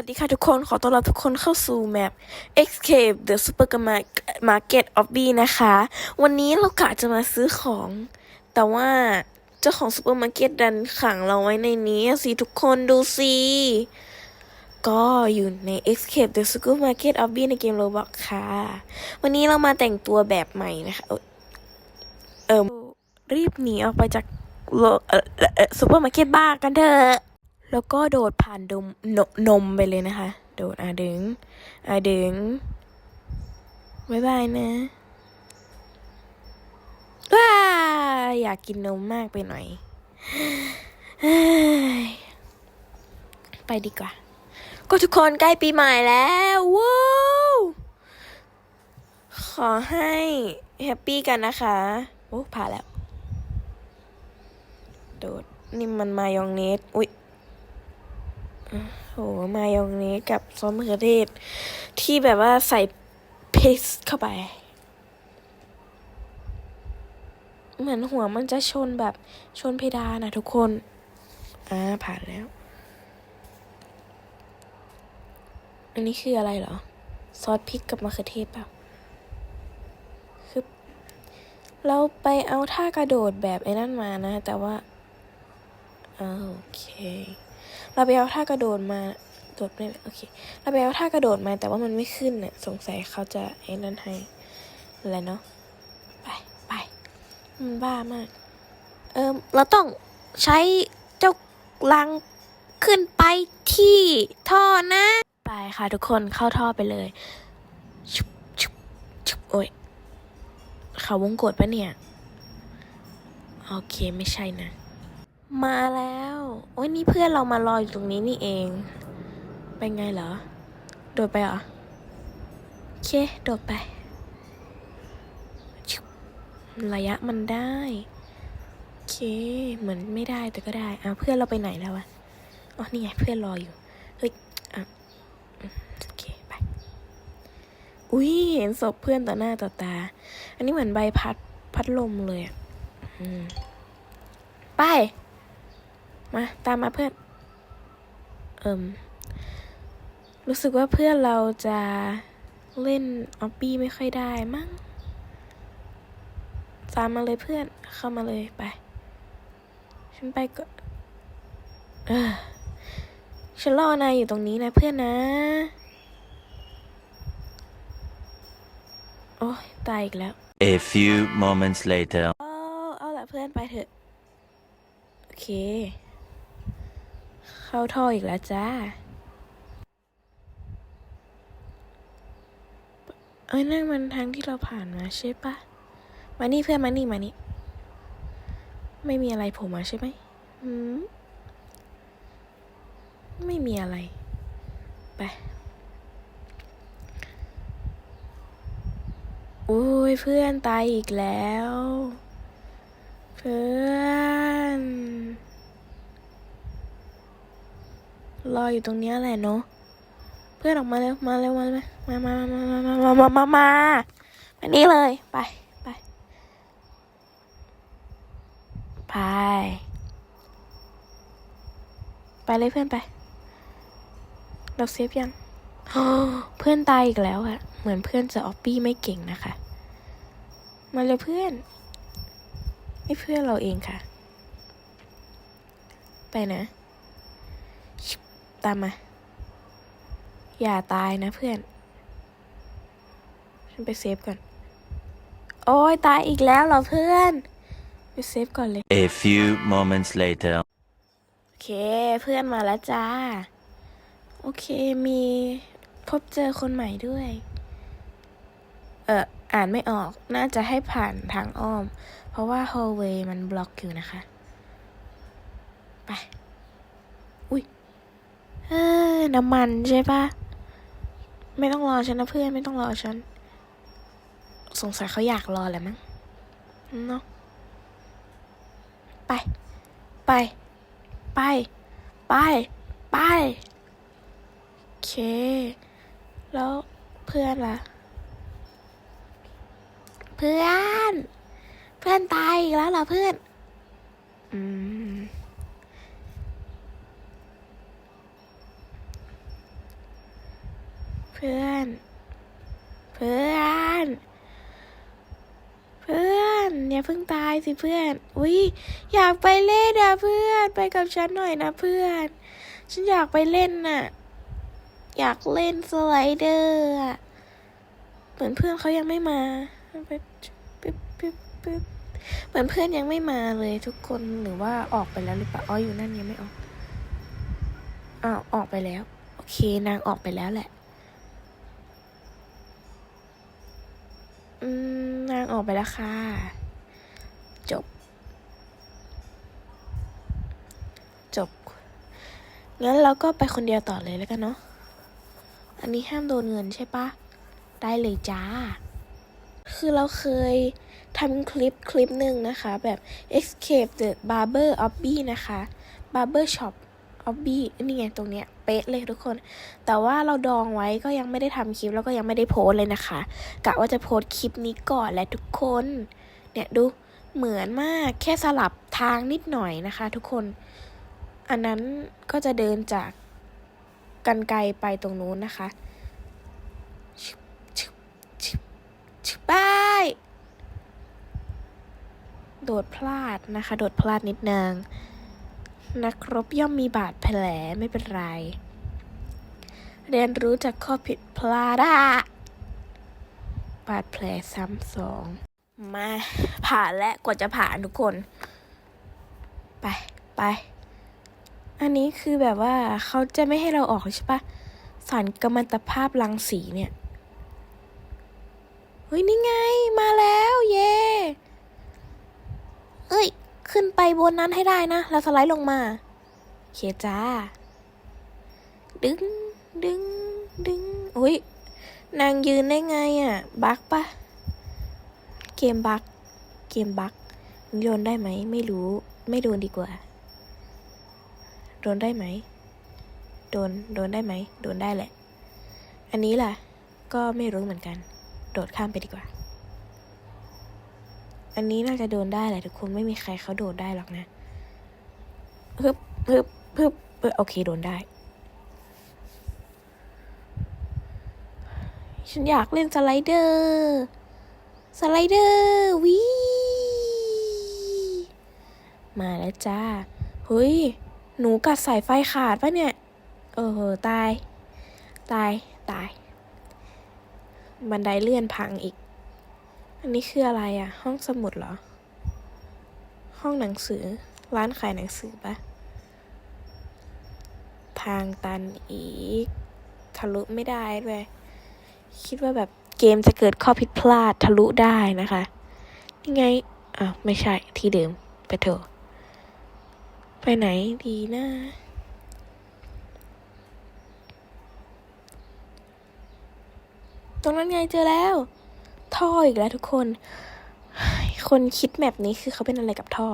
วัสดีค่ะทุกคน ขอต้อนรับทุกคนเข้าสู่แมป Escape the Supermarket of B นะคะ วันนี้เรากะจะมาซื้อของ แต่ว่าเจ้าของซูเปอร์มาร์เก็ตดันขังเราไว้ในนี้สิทุกคนดูสิ ก็อยู่ใน Escape the Supermarket of B ในเกม Roblox ค่ะ วันนี้เรามาแต่งตัวแบบใหม่นะคะ เออรีบหนีออกไปจากโลเอซูเปอร์มาร์เก็ตบ้ากันเถอะ แล้วก็โดดผ่านดมนนมไปเลยนะคะ โดดอะดึงอะดึงบายบายนะว้าอยากกินนมมากไปหน่อย ไปดีกว่า ก็ทุกคนใกล้ปีใหม่แล้วว้าวขอให้แฮปปี้กันนะคะ โอ้ผ่าแล้ว โดดนี่มันมายองเนส อุ๊ย โหมายองเนสกับซอสมะเขือเทศ ที่แบบว่าใส่เพสเข้าไป เหมือนหัวมันจะชนแบบชนเพดานนะทุกคน อ่า ผ่านแล้ว อันนี้คืออะไรเหรอ ซอสพริกกับมะเขือเทศเปล่าคือเราไปเอาท่ากระโดดแบบไอ้นั่นมานะ แต่ว่าอ่าโอเค เราไปเอาท่ากระโดดมาโดดไม่โอเคเราไปเอาท่ากระโดดมาแต่ว่ามันไม่ขึ้นเนี่ยสงสัยเขาจะไอ้นั่นให้อะไรเนาะไปไปมันบ้ามาก เออเราต้องใช้เจ้าลังขึ้นไปที่ท่อนะ ไปค่ะทุกคนเข้าท่อไปเลยชุบชุบชุบโอ้ยเขาวงกดปะเนี่ย โอเคไม่ใช่นะ มาแล้วโอ้ยนี่เพื่อนเรามารออยู่ตรงนี้นี่เอง เป็นไงเหรอ โดดไปเหรอโอเค โดดไปชุบระยะมันได้โอเค เหมือนไม่ได้แต่ก็ได้เอาเพื่อนเราไปไหนแล้ววะอ๋อนี่ไงเพื่อนรออยู่ เฮ้ย อะโอเคไป อุ้ยเห็นศพเพื่อนต่อหน้าต่อตา อันนี้เหมือนใบพัดพัดลมเลยอะอืมไป มาตามมาเพื่อน เอิมรู้สึกว่าเพื่อนเราจะเล่นออปปี้ไม่ค่อยได้มั้ง ตามมาเลยเพื่อน เข้ามาเลยไป ฉันไปก็เออฉันรอนายอยู่ตรงนี้นะเพื่อนนะ โอ้ยตายอีกแล้ว A few moments later. เอาเอาละเพื่อนไปเถอะ โอเค เข้าท่ออีกแล้วจ้า เอ้ยนั่นมันทางที่เราผ่านมาใช่ปะ มานี่เพื่อนมานี่มานี่ ไม่มีอะไรผล่มาใช่ไหมหืมไม่มีอะไร ไปโอ้ยเพื่อนตายอีกแล้ว เพื่อน รออยู่ตรงนี้แหละเนาะเพื่อนออกมาเร็วมาเร็วมาเร็วมามามามามามามามามามานี่เลยไปไปไปไปเลยเพื่อนไปเราเซฟยังเพื่อนตายอีกแล้วอะเหมือนเพื่อนจะออปปี้ไม่เก่งนะคะ มาเลยเพื่อนนี่เพื่อนเราเองค่ะ ไปนะ ตามมา อย่าตายนะเพื่อน ฉันไปเซฟก่อน โอ้ยตายอีกแล้วเหรอเพื่อน ไปเซฟก่อนเลย A few moments later. โอเคเพื่อนมาแล้วจ้า โอเคมีพบเจอคนใหม่ด้วย เอออ่านไม่ออกน่าจะให้ผ่านทางอ้อม เพราะว่า hallway มันบล็อกอยู่นะคะ ไปอุ้ย เออน้ำมันใช่ปะไม่ต้องรอฉันนะเพื่อนไม่ต้องรอฉัน สงสัยเขาอยากรอแหละมั้งเนาะไป ไป ไป ไป ไป โอเค แล้วเพื่อนล่ะ เพื่อน เพื่อนตายอีกแล้วเหรอเพื่อน อืม เพื่อน เพื่อน เพื่อนอย่าเพิ่งตายสิเพื่อนอุ้ยอยากไปเล่นนะเพื่อน ไปกับฉันหน่อยนะเพื่อน ฉันอยากไปเล่นน่ะ อยากเล่นสไลเดอร์เหมือนเพื่อนเขายังไม่มาปึ๊บปึ๊บปึ๊บปึ๊บเหมือนเพื่อนยังไม่มาเลยทุกคนหรือว่าออกไปแล้วหรือเปล่าอ๋ออยู่นั่นยังไม่ออกอ้าวออกไปแล้ว โอเคนางออกไปแล้วแหละ อืมนาง ออกไปแล้วค่ะ จบ จบ งั้นเราก็ไปคนเดียวต่อเลยแล้วกันเนาะ อันนี้ห้ามโดนเงินใช่ปะ ได้เลยจ้า คือเราเคยทำคลิปคลิปหนึ่งนะคะ แบบ escape the barber obby นะคะ barber shop obby นี่ไงตรงเนี้ยเป๊ะเลยทุกคน แต่ว่าเราดองไว้ก็ยังไม่ได้ทำคลิปแล้วก็ยังไม่ได้โพสเลยนะคะกะว่าจะโพสคลิปนี้ก่อนแหละทุกคน เนี่ยดูเหมือนมากแค่สลับทางนิดหน่อยนะคะ ทุกคน อันนั้นก็จะเดินจากกันไกลไปตรงนู้นนะคะชึบชึบชึบชึบไปโดดพลาดนะคะ โดดพลาดนิดนึง นักรบย่อมมีบาดแผลไม่เป็นไร เรียนรู้จากข้อผิดพลาดบาดแผลซ้ำสองมาผ่านและกว่าจะผ่านทุกคน ไปไป อันนี้คือแบบว่าเขาจะไม่ให้เราออกใช่ปะสารกัมมันตภาพรังสีเนี่ยเฮ้ยนี่ไง มาแล้ว เย่เอ้ย ขึ้นไปบนนั้นให้ได้นะ แล้วสไลด์ลงมาโอเคจ้า ดึง ดึง ดึง อุ้ย นางยืนได้ไงอะ บักปะ เกมบัก เกมบัก โยนได้ไหม ไม่รู้ ไม่โดนดีกว่า โดนได้ไหม โดน โดนได้ไหม โดนได้แหละ อันนี้ล่ะ ก็ไม่รู้เหมือนกัน โดดข้ามไปดีกว่า อันนี้น่าจะโดนได้แหละทุกคนไม่มีใครเขาโดดได้หรอกนะฮึบฮึบฮึบเออโอเคโดนได้ ฉันอยากเล่นสไลเดอร์สไลเดอร์วิมาแล้วจ้าเฮ้ย หนูกัดสายไฟขาดปะเนี่ย เออตาย ตาย ตาย บันไดเลื่อนพังอีก อันนี้คืออะไรอะห้องสมุดเหรอ ห้องหนังสือ ร้านขายหนังสือปะทางตันอีก ทะลุไม่ได้ด้วย คิดว่าแบบเกมจะเกิดข้อผิดพลาดทะลุได้นะคะนี่ไงอ่าวไม่ใช่ที่เดิม ไปเถอะไปไหนดีนะตรงนั้นไงเจอแล้ว ท่ออีกแล้วทุกคน คนคิดแมปนี้คือเขาเป็นอะไรกับท่อ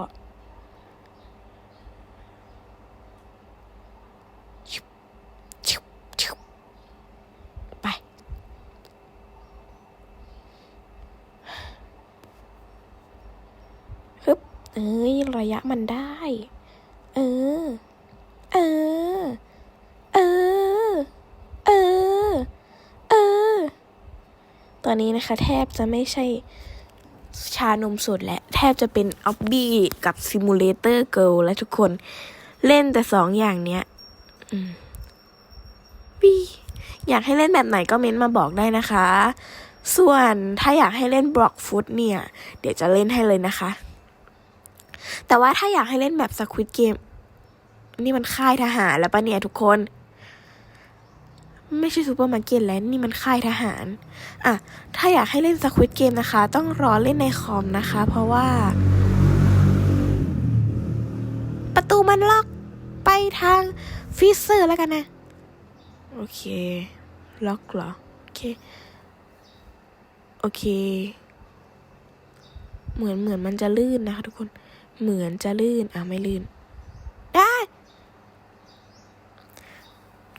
ไป ฮึบ เอ้ย ระยะมันได้ เออ เออ เออ เออ เออ ตอนนี้นะคะแทบจะไม่ใช่ชานมสดและแทบจะเป็นออบบี้กับซิมูเลเตอร์เกิลและทุกคนเล่นแต่สองอย่างเนี้ยบีอยากให้เล่นแบบไหนก็เม้นมาบอกได้นะคะ ส่วนถ้าอยากให้เล่นบล็อกฟุตเนี่ย เดี๋ยวจะเล่นให้เลยนะคะ แต่ว่าถ้าอยากให้เล่นแบบสควิตเกมนี่มันค่ายทหารแล้วปะเนี่ยทุกคน ไม่ใช่ซูเปอร์มาร์เก็ตแล้วนี่มันค่ายทหาร อะ ถ้าอยากให้เล่นสควิตเกมนะคะ ต้องรอเล่นในคอมนะคะ เพราะว่า ประตูมันล็อกไปทางฟิเซอร์แล้วกันนะ โอเค ล็อกเหรอ โอเค โอเค เหมือนเหมือนมันจะลื่นนะคะทุกคน เหมือนจะลื่น อะไม่ลื่น ได้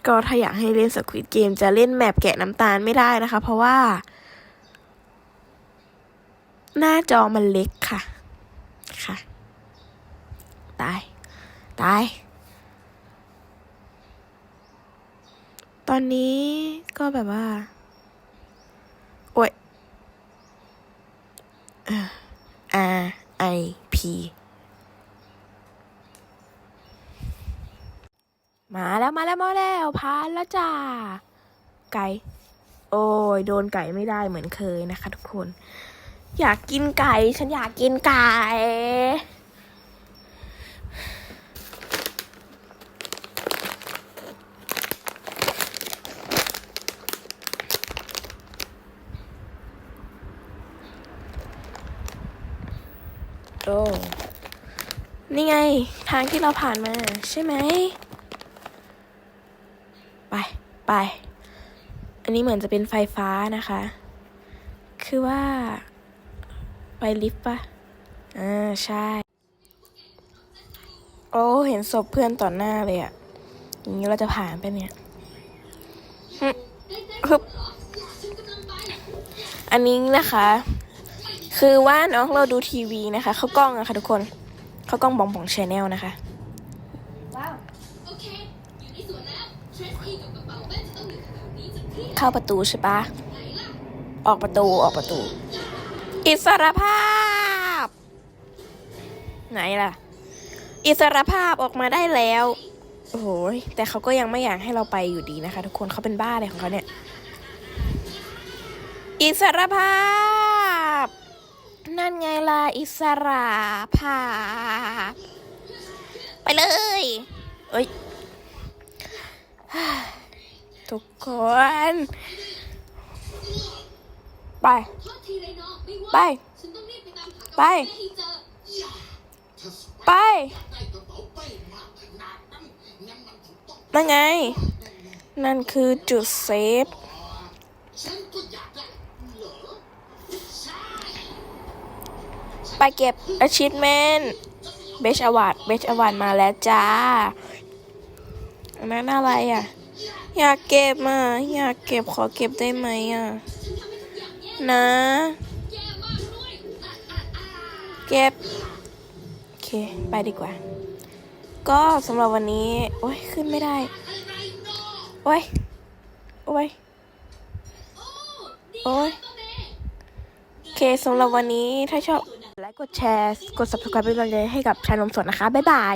ก็ถ้าอยากให้เล่นสควิตเกมจะเล่นแมปแกะน้ำตาลไม่ได้นะคะ เพราะว่า หน้าจอมันเล็กค่ะ ค่ะ ตาย ตาย ตอนนี้ก็แบบว่า โอ้ย R I P มาแล้วมาแล้วมาแล้วพานแล้วจ้า ไก่ โอ้ยโดนไก่ไม่ได้เหมือนเคยนะคะ ทุกคน อยากกินไก่ ฉันอยากกินไก่โอ้นี่ไง ทางที่เราผ่านมา ใช่ไหม ไปไป อันนี้เหมือนจะเป็นไฟฟ้านะคะ คือว่า ไปลิฟต์ปะอ่าใช่ โอ้ เห็นศพเพื่อนต่อหน้าเลยอะอย่างนี้เราจะผ่านไปเนี่ยฮึบอันนี้นะคะ คือว่าน้องเราดูทีวีนะคะ เข้ากล้องอะค่ะทุกคน เข้ากล้องบองบองชแนลนะคะโอเค อยู่ในสวนแล้ว เข้าประตูใช่ปะ ออกประตูออกประตู อิสรภาพ ไหนล่ะ อิสรภาพออกมาได้แล้ว โอ้โหแต่เขาก็ยังไม่อยากให้เราไปอยู่ดีนะคะ ทุกคนเขาเป็นบ้าอะไรของเขาเนี่ย อิสรภาพ นั่นไงล่ะ อิสระภาพ ไปเลย เอ้ย ทุกคน ไป ไป ไป ไปนั่นไง นั่นคือจุดเซฟไปเก็บอาชีพเมนเบชอวารดเบชอวารดมาแล้วจ้า อันนั้นอะไรอะ อยากเก็บอะอยากเก็บขอเก็บได้ไหมอะ นะ เก็บ โอเค ไปดีกว่า ก็สำหรับวันนี้ โอ้ยขึ้นไม่ได้ โอ้ย โอ้ย โอ้ยโอเคสำหรับวันนี้ถ้าชอบไลค์กดแชร์ กด subscribe เป็นกำลังใจให้กับชายนมสดนะคะ บ๊ายบาย